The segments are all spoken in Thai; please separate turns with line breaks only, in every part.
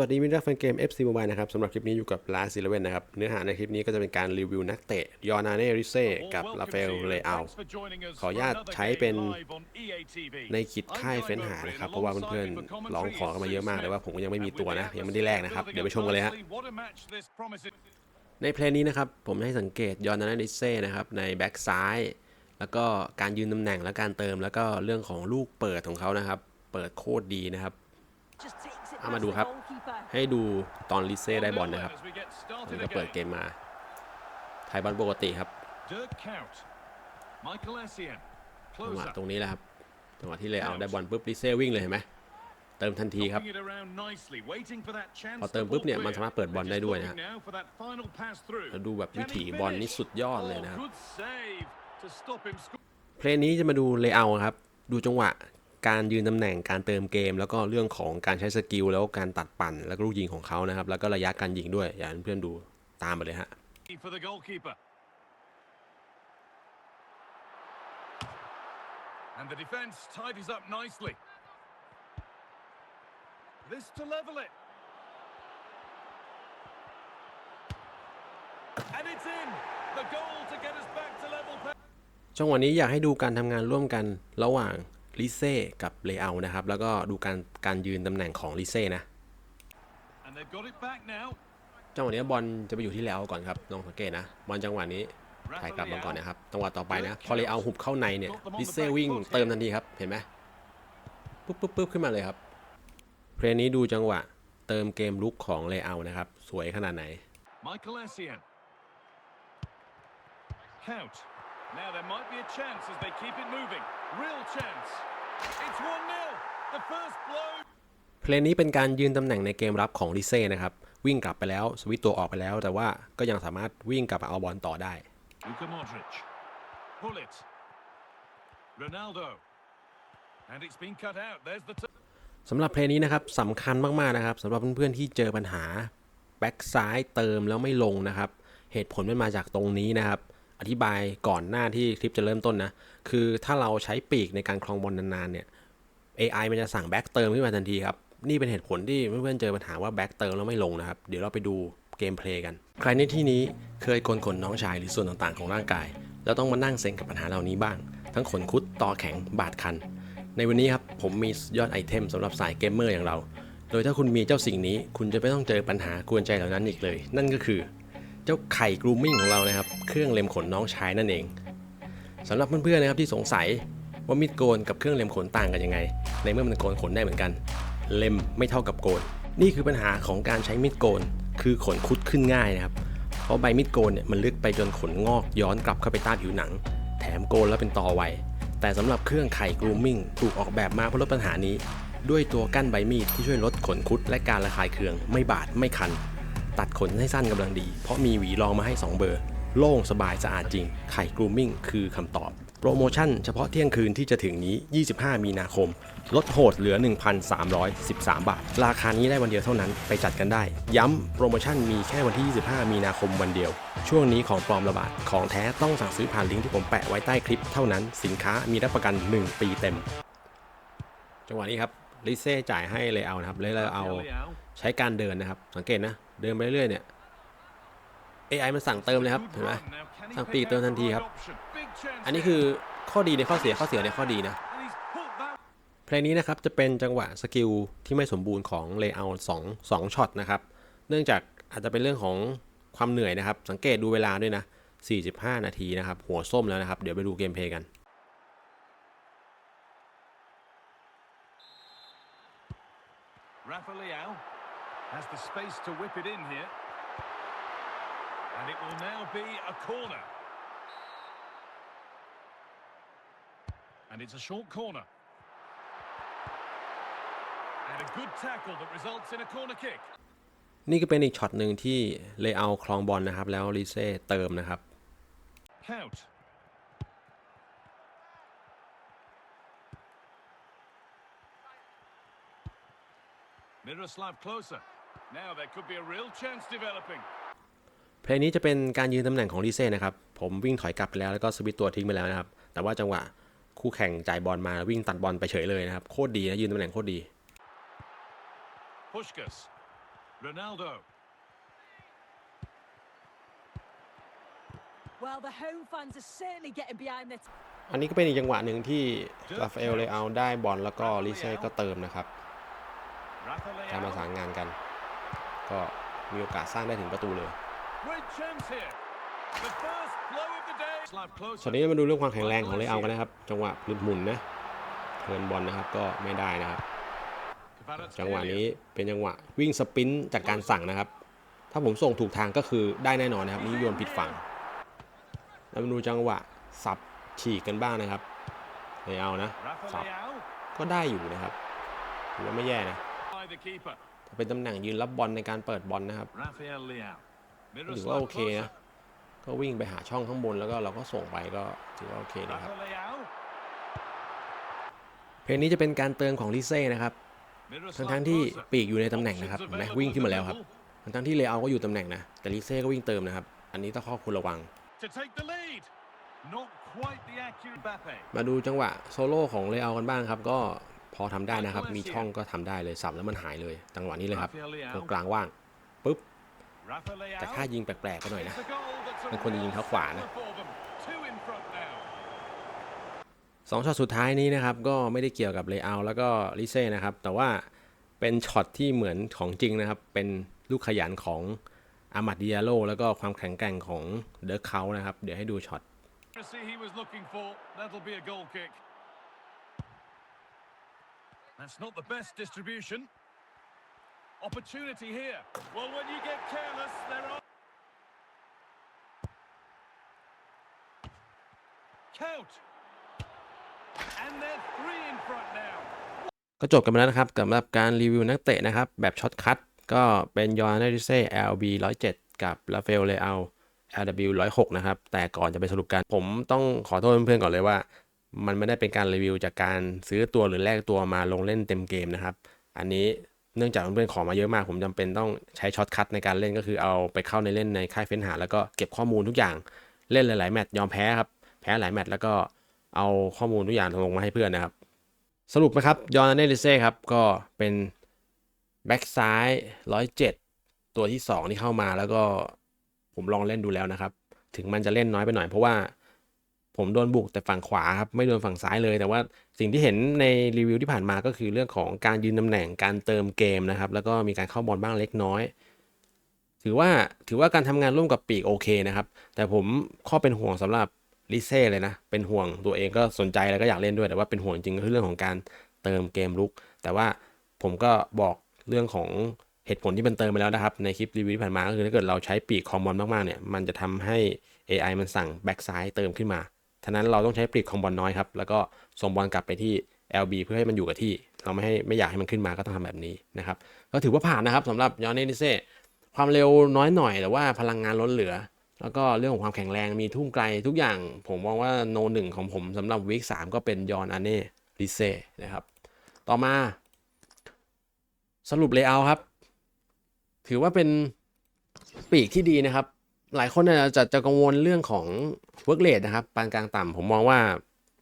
วัสดีมิตรแฟนเกม FC Mobile นะครับสำหรับคลิปนี้อยู่กับลาซิลเวนนะครับ เนื้อหาในคลิปนี้ก็จะเป็นการรีวิวนักเตะยอร์นาเนริเซ่กับลาเฟลเลอาขออนุญาตใช้เป็นในขีดค่ายเฟ้นหานะครับ เพราะว่าเพื่อนๆร้องขอกันมาเยอะมากเลยว่าผมก็ยังไม่มีตัวนะ ยังไม่ได้แลกนะครับ เดี๋ยวไปชมกันเลยฮะในเพลงนี้นะครับ ผมให้สังเกตยอร์นาเนริเซ่นะครับในแบ็กซ้าย แล้วก็การยืนตำแหน่งและการเติม แล้วก็เรื่องของลูกเปิดของเขานะครับ เปิดโคตรดีนะครับ
เอามาดูครับ
ให้ดูตอนลิเซ่ได้บอลนะครับแล้วก็เปิดเกมมาถ่ายบอลปกติครับจังหวะตรงนี้แหละครับจังหวะที่เลยเอาได้บอลปุ๊บลิเซ่วิ่งเลยเห็นไหมเติมทันทีครับ
พอเติมปุ๊บเนี่ยมันสามารถเปิดบอลได้ด้วยนะฮะ
แล้วดูแบบวิถีบอลนี่สุดยอดเลยนะครับ
เพ
เพลงนี้จะมาดูเลเยอร์ครับ ดูจังหวะ การยืนตำแหน่งการเติมเกม แล้วก็เรื่องของการใช้สกิลแล้วการตัดปั่นแล้วก็ลูกยิงของเขานะครับ แล้วก็ระยะการยิงด้วย อยากให้เพื่อนๆดูตามมาเลยฮะ
for the goalkeeper. And the defence tidies up nicely. This to level it. And it's in. The goal to get us back to level. pa-
จังหวะนี้อยากให้ดูการทำงานร่วมกันระหว่าง ลิเซ่กับเลเยอร์นะครับ แล้วก็ดูการการยืนตำแหน่งของลิเซ่นะ
And they've got it back now.
จังหวะนี้บอลจะไปอยู่ที่เลเยอร์ก่อนครับลองสังเกตนะบอลจังหวะนี้ถ่ายกลับมาก่อนนะครับจังหวะต่อไปนะ พอเลเยอร์หุบเข้าในเนี่ยลิเซ่วิ่งเติมทันทีครับเห็นไหมปุ๊บปุ๊บปุ๊บขึ้นมาเลยครับเพลงนี้ดูจังหวะเติมเกมลุกของเลเยอร์นะครับ สวยขนาดไหน
Michael Essien. Count. Now there might be a chance as they keep it moving. Real chance. It's 1 0. The first blow.
เพลงนี้เป็นการยืนตำแหน่งในเกมรับของลิเซ่นะครับ วิ่งกลับไปแล้ว สวิตช์ตัวออกไปแล้ว แต่ว่าก็ยังสามารถวิ่งกลับมาเอาบอลต่อได้
Luka Modric. Pull it. Ronaldo. And it's been cut out. There's the. T-
สำหรับเพลงนี้นะครับสำคัญมากๆนะครับสำหรับเพื่อนๆที่เจอปัญหาแบ็กซ้ายเติมแล้วไม่ลงนะครับ เหตุผลมันมาจากตรงนี้นะครับ อธิบายก่อนหน้าที่คลิปจะเริ่มต้นนะ คือถ้าเราใช้ปีกในการครองบอลนานๆเนี่ย AI มันจะสั่งแบ็กเติมขึ้นมาทันทีครับ นี่เป็นเหตุผลที่เพื่อนๆเจอปัญหาว่าแบ็กเติมแล้วไม่ลงนะครับ เดี๋ยวเราไปดูเกมเพลย์กัน ใครในที่นี้เคยกลขนน้องชายหรือส่วนต่างๆของร่างกาย แล้วต้องมานั่งเซ็งกับปัญหาเหล่านี้บ้าง ทั้งขนคุดตอแข็งบาดคัน ในวันนี้ครับผมมียอดไอเทมสำหรับสายเกมเมอร์อย่างเรา โดยถ้าคุณมีเจ้าสิ่งนี้ คุณจะไม่ต้องเจอปัญหากวนใจเหล่านั้นอีกเลย นั่นก็คือ เจ้าไข่กรูมมิ่งของเรานะครับ เครื่องเล็มขนน้องชายนั่นเองสำหรับเพื่อนๆนะครับที่สงสัยว่ามีดโกนกับเครื่องเล็มขนต่างกันยังไง ในเมื่อมันโกนขนได้เหมือนกัน เล็มไม่เท่ากับโกน นี่คือปัญหาของการใช้มีดโกน คือขนคุดขึ้นง่ายนะครับ เพราะใบมีดโกนเนี่ยมันลึกไปจนขนงอกย้อนกลับเข้าไปใต้ผิวหนัง แถมโกนแล้วเป็นตอไวแต่สำหรับเครื่องไข่กรูมมิ่งถูกออกแบบมาเพื่อลดปัญหานี้ ด้วยตัวกั้นใบมีดที่ช่วยลดขนคุดและการระคายเคืองไม่บาดไม่คัน ตัดขนให้สั้นกำลังดี เพราะมีหวีรองมาให้ 2 เบอร์ โล่งสบายสะอาดจริง ไข่กรูมมิ่งคือคำตอบ โปรโมชั่นเฉพาะเที่ยงคืนที่จะถึงนี้ 25 มีนาคม ลดโหดเหลือ 1,313 บาท ราคานี้ได้วันเดียวเท่านั้นไปจัดกันได้ ย้ำโปรโมชั่นมีแค่วันที่ 25 มีนาคมวันเดียว ช่วงนี้ของปลอมระบาดของแท้ต้องสั่งซื้อผ่านลิงก์ที่ผมแปะไว้ใต้คลิปเท่านั้นสินค้ามีรับประกัน 1 ปีเต็ม จังหวะนี้ครับลิเซ่จ่ายให้เลยเอานะครับเลยเอา
Leao.
ใช้การเดินนะครับ สังเกตนะ เดินไปเรื่อยเนี่ย AI มันสั่งเติมเลยครับเห็นไหมสั่งปีกเติมทันทีครับ อันนี้คือข้อดีในข้อเสียข้อเสียในข้อดีนะเพลงนี้นะครับจะเป็นจังหวะสกิลที่ไม่สมบูรณ์ของเลเยอร์สองสองช็อตนะครับ เนื่องจากอาจจะเป็นเรื่องของความเหนื่อยนะครับ สังเกตดูเวลาด้วยนะ 45 นาทีนะครับ หัวส้มแล้วนะครับ เดี๋ยวไปดูเกมเพลย์กัน
Rafael has the space to whip it in here. And it will now be a corner. And it's a short corner. And a good tackle that results in a corner kick.
นี่ก็เป็นอีกช็อตหนึ่งที่เลเยอร์คลองบอลนะครับ แล้วลิเซ่เติมนะครับ
Count. Miroslav closer. Now there could be a real chance developing.
เพลงนี้จะเป็นการยืนตำแหน่งของลิเซ่นะครับ ผมวิ่งถอยกลับไปแล้วแล้วก็สวิตช์ตัวทิ้งไปแล้วนะครับ แต่ว่าจังหวะคู่แข่งจ่ายบอลมาวิ่งตัดบอลไปเฉยเลยนะครับ โคตรดีนะยืนตำแหน่งโคตรดี
Pushkas. Ronaldo.
Well, the home fans are certainly getting behind their
อันนี้ก็เป็นอีกจังหวะหนึ่งที่ราฟาเอลเลอาได้บอลแล้วก็ลิเซ่ก็เติมนะครับ
Rafa
การประสาน
Leao.
งานกันก็ มีโอกาสสร้างได้ถึงประตูเลย
Great chance here. The first blow of the day. Slap closer.
ส่วนนี้มาดูเรื่องความแข็งแรงของเลอากันนะครับ จังหวะหมุนนะเทิร์นบอลนะครับก็ไม่ได้นะครับ จังหวะนี้เป็นจังหวะวิ่งสปรินต์จากการสั่งนะครับ ถ้าผมส่งถูกทางก็คือได้แน่นอนนะครับ นี่โยนผิดฝั่งแล้วมาดูจังหวะสับฉีกกันบ้างนะครับเลเอานะ
Rafa
สับ
Leao
ก็ได้อยู่นะครับถือว่าไม่แย่นะ
by the keeper.
ถ้าเป็นตำแหน่งยืนรับบอลในการเปิดบอลนะครับ
Rafael Leao.
ถือว่า
Miroslav
โอเคนะ
Klose.
ก็วิ่งไปหาช่องข้างบนแล้วก็เราก็ส่งไปก็ถือว่าโอเคนะครับ
Rafa Leao.
เพลงนี้จะเป็นการเติมของลิเซ่นะครับทั้ง
Miroslav
ทั้งๆที่
Klose.
ปีกอยู่ในตำแหน่งนะครับ
Options
เห็นไหม
available
วิ่งขึ้นมาแล้ว
in
ครับ
the middle
ทั้งทั้งๆที่เลอาก็อยู่ตำแหน่งนะแต่ลิเซ่ก็วิ่งเติมนะครับ อันนี้ต้องข้อควรระวัง
To take the lead. Not quite the accurate Mbappe.
มาดูจังหวะโซโล่ของเลอากันบ้างครับ ก็ พอทำได้นะครับ มีช่องก็ทำได้เลยสับแล้วมันหายเลยจังหวะนี้เลยครับ
Rafael
ตรง
Leao.
กลางว่างปุ๊บ
Rafa Leao.
แต่ค่ายิงแปลกๆก็หน่อยนะ
It's a goal that's a
มันควรจะยิงเท้าขวานะ
real for them. Two in front now.
สองช็อตสุดท้ายนี้นะครับ ก็ไม่ได้เกี่ยวกับเลอาแล้วก็ลิเซ่นะครับ แต่ว่าเป็นช็อตที่เหมือนของจริงนะครับ เป็นลูกขยันของอามัดดิอาโลแล้วก็ความแข็งแกร่งของเดอร์เขานะครับ เดี๋ยวให้ดูช็อต
That's not the best distribution. Opportunity here. Well, when you get careless, there are. Count. And they're three in front now.
ก็จบกันไปแล้วนะครับสำหรับการรีวิวนักเตะนะครับ แบบช็อตคัทก็เป็นยอร์นาดิเซ่ LB 107 กับลาเฟลเลอา LW 106 นะครับ แต่ก่อนจะไปสรุปกัน ผมต้องขอโทษเพื่อนๆก่อนเลยว่า มันไม่ได้เป็นการรีวิวจากการซื้อตัวหรือแลกตัวมาลงเล่นเต็มเกมนะครับ อันนี้เนื่องจากเพื่อนๆขอมาเยอะมาก ผมจำเป็นต้องใช้ช็อตคัทในการเล่นก็คือเอาไปเข้าในเล่นในค่ายเฟ้นหา แล้วก็เก็บข้อมูลทุกอย่างเล่นหลายๆแมตช์ยอมแพ้ครับแพ้หลายแมตช์แล้วก็เอาข้อมูลทุกอย่างลงมาให้เพื่อนนะครับ สรุปนะครับยอนเนลิเซ่ครับก็เป็นแบ็กซ้าย107 ตัวที่ 2 ที่เข้ามาแล้วก็ผมลองเล่นดูแล้วนะครับ ถึงมันจะเล่นน้อยไปหน่อยเพราะว่า ผมโดนบุกแต่ฝั่งขวาครับไม่โดนฝั่งซ้ายเลย แต่ว่าสิ่งที่เห็นในรีวิวที่ผ่านมาก็คือเรื่องของการยืนตำแหน่งการเติมเกมนะครับแล้วก็มีการเข้าบอลบ้างเล็กน้อย ถือว่าถือว่าการทำงานร่วมกับปีกโอเคนะครับ แต่ผมข้อเป็นห่วงสำหรับลิเซ่เลยนะ เป็นห่วงตัวเองก็สนใจแล้วก็อยากเล่นด้วย แต่ว่าเป็นห่วงจริงก็คือเรื่องของการเติมเกมลุก แต่ว่าผมก็บอกเรื่องของเหตุผลที่มันเติมไปแล้วนะครับ ในคลิปรีวิวที่ผ่านมาก็คือถ้าเกิดเราใช้ปีกคอมบอลมากๆเนี่ยมันจะทำให้ AI มันสั่งแบ็กซ้ายเติมขึ้นมา ฉะนั้นเราต้องใช้ปลีกคอมบอลน้อยครับแล้วก็ส่งบอลกลับไปที่ LB เพื่อให้มันอยู่กับที่ เราไม่ให้ไม่อยากให้มันขึ้นมาก็ต้องทำแบบนี้นะครับก็ถือว่าผ่านนะครับสำหรับยอนเนลิเซ่ความเร็วน้อยหน่อย แต่ว่าพลังงานล้นเหลือ แล้วก็เรื่องของความแข็งแรงมีทุ่งไกลทุกอย่าง ผมมองว่าโนหนึ่งของผมสำหรับวีคสามก็เป็นยอนอาเน่ลิเซ่นะครับต่อมา สรุปเลเยอร์ครับ ถือว่าเป็นปีกที่ดีนะครับ หลายคนอาจจะจะกังวลเรื่องของเวิร์กเลดนะครับปานกลางต่ำผมมองว่า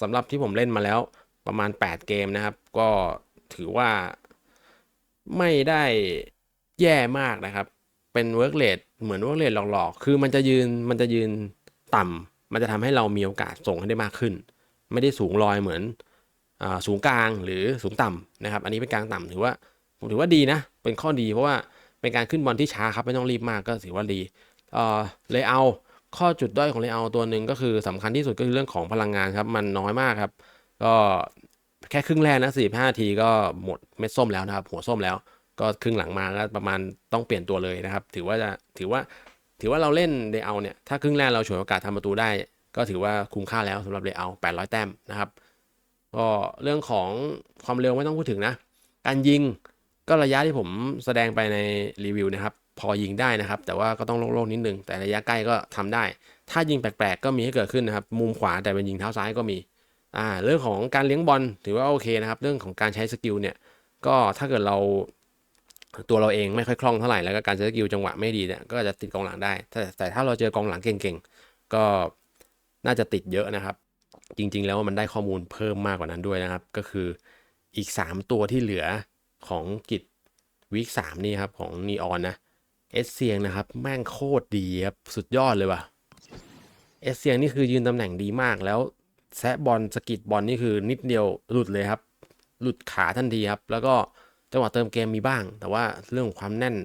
สำหรับที่ผมเล่นมาแล้วประมาณ 8 เกมนะครับ ก็ถือว่าไม่ได้แย่มากนะครับ เป็นเวิร์กเลดเหมือนเวิร์กเลดหลอกๆ คือมันจะยืนมันจะยืนต่ำมันจะทำให้เรามีโอกาสส่งให้ได้มากขึ้น ไม่ได้สูงลอยเหมือนอสูงกลางหรือสูงต่ำนะครับ อันนี้เป็นกลางต่ำถือว่าผมถือว่าดีนะ เป็นข้อดีเพราะว่าเป็นการขึ้นบอลที่ช้าครับไม่ต้องรีบมากก็ถือว่าดี เอ่อเลเยอร์ข้อจุดด้อยของเลเยอร์ตัวหนึ่งก็คือสำคัญที่สุดก็คือเรื่องของพลังงานครับ มันน้อยมากครับ ก็แค่ครึ่งแรกนะ45นาทีก็หมดเม็ดส้มแล้วนะครับ หัวส้มแล้ว ก็ครึ่งหลังมาก็ประมาณต้องเปลี่ยนตัวเลยนะครับ ถือว่าจะถือว่าถือว่าเราเล่นเดเอาเนี่ยถ้าครึ่งแรกเราฉวยโอกาสทำประตูได้ ก็ถือว่าคุ้มค่าแล้วสำหรับเดเอา800แต้มนะครับก็เรื่องของความเร็วไม่ต้องพูดถึงนะ การยิงก็ระยะที่ผมแสดงไปในรีวิวนะครับ พอยิงได้นะครับ แต่ว่าก็ต้องโล่งๆนิดนึง แต่ระยะใกล้ก็ทำได้ ถ้ายิงแปลกๆ ก็มีให้เกิดขึ้นนะครับ มุมขวาแต่เป็นยิงเท้าซ้ายก็มีอ่าเรื่องของการเลี้ยงบอลถือว่าโอเคนะครับ เรื่องของการใช้สกิลเนี่ย ก็ถ้าเกิดเราตัวเราเองไม่ค่อยคล่องเท่าไหร่แล้วก็การใช้สกิลจังหวะไม่ดีเนี่ยก็จะติดกองหลังได้ แต่แต่ถ้าเราเจอกองหลังเก่งๆ ก็น่าจะติดเยอะนะครับ จริงๆ แล้วมันได้ข้อมูลเพิ่มมากกว่านั้นด้วยนะครับ ก็คืออีก 3 ตัวที่เหลือของกิจวีคสามนี่ครับของนีออนนะ เอสเซียงนะครับ แม่งโคตรดีครับ สุดยอดเลยว่ะเอสเซียงนี่คือยืนตำแหน่งดีมากแล้วแซะบอลสกิดบอลนี่คือนิดเดียวหลุดเลยครับ หลุดขาทันทีครับ แล้วก็จังหวะเติมเกมมีบ้าง แต่ว่าเรื่องความแน่น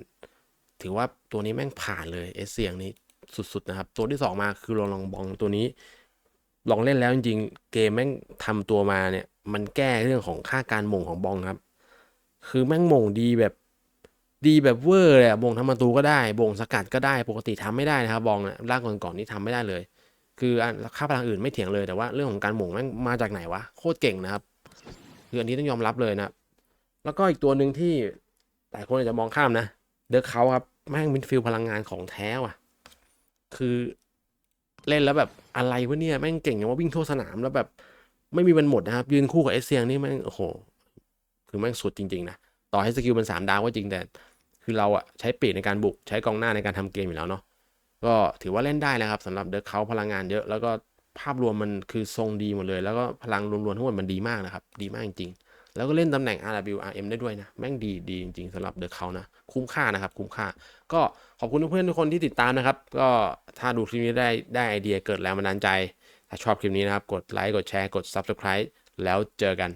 ถือว่าตัวนี้แม่งผ่านเลยเอสเซียงนี้สุดๆนะครับ ตัวที่สองมาคือลองลองบองตัวนี้ ลองเล่นแล้วจริงๆ เกมแม่งทำตัวมาเนี่ย มันแก้เรื่องของค่าการมงของบองครับ คือแม่งมงดีแบบ ดีแบบเวอร์เลยอะบงทำประตูก็ได้บงสกัดก็ได้ ปกติทำไม่ได้นะครับบองเนี่ยร่างก่อนๆนี่ทำไม่ได้เลย คืออันค่าพลังอื่นไม่เถียงเลยแต่ว่าเรื่องของการหม่งแม่งมาจากไหนวะโคตรเก่งนะครับคืออันนี้ต้องยอมรับเลยนะแล้วก็อีกตัวหนึ่งที่หลายคนอาจจะมองข้ามนะ เดอะเขาครับแม่งมิดฟิลพลังงานของแท้ว่ะ คือเล่นแล้วแบบอะไรวะเนี่ยแม่งเก่งอย่างว่าวิ่งทั่วสนามแล้วแบบ ไม่มีวันหมดนะครับ ยืนคู่กับเอสเซียงนี่แม่งโอ้โห คือแม่งสุดจริง ๆ นะ ต่อให้สกิลมันสามดาวก็จริงแต่ คือเราอะใช้ปีกในการบุกใช้กองหน้าในการทำเกมอยู่แล้วเนาะก็ถือว่าเล่นได้นะครับสำหรับเดอะเขาพลังงานเยอะ แล้วก็ภาพรวมมันคือทรงดีหมดเลย แล้วก็พลังรวมๆทั้งหมดมันดีมากนะครับ ดีมากจริงๆ แล้วก็เล่นตำแหน่ง RW RM ได้ด้วยนะ แม่งดีดีจริงๆสำหรับเดอะเขานะ คุ้มค่านะครับ คุ้มค่า ก็ขอบคุณเพื่อนๆทุกคนที่ติดตามนะครับ ก็ถ้าดูคลิปนี้ได้ได้ไอเดียเกิดแรงบันดาลใจ ถ้าชอบคลิปนี้นะครับ กดไลค์กดแชร์กด Subscribe แล้วเจอกัน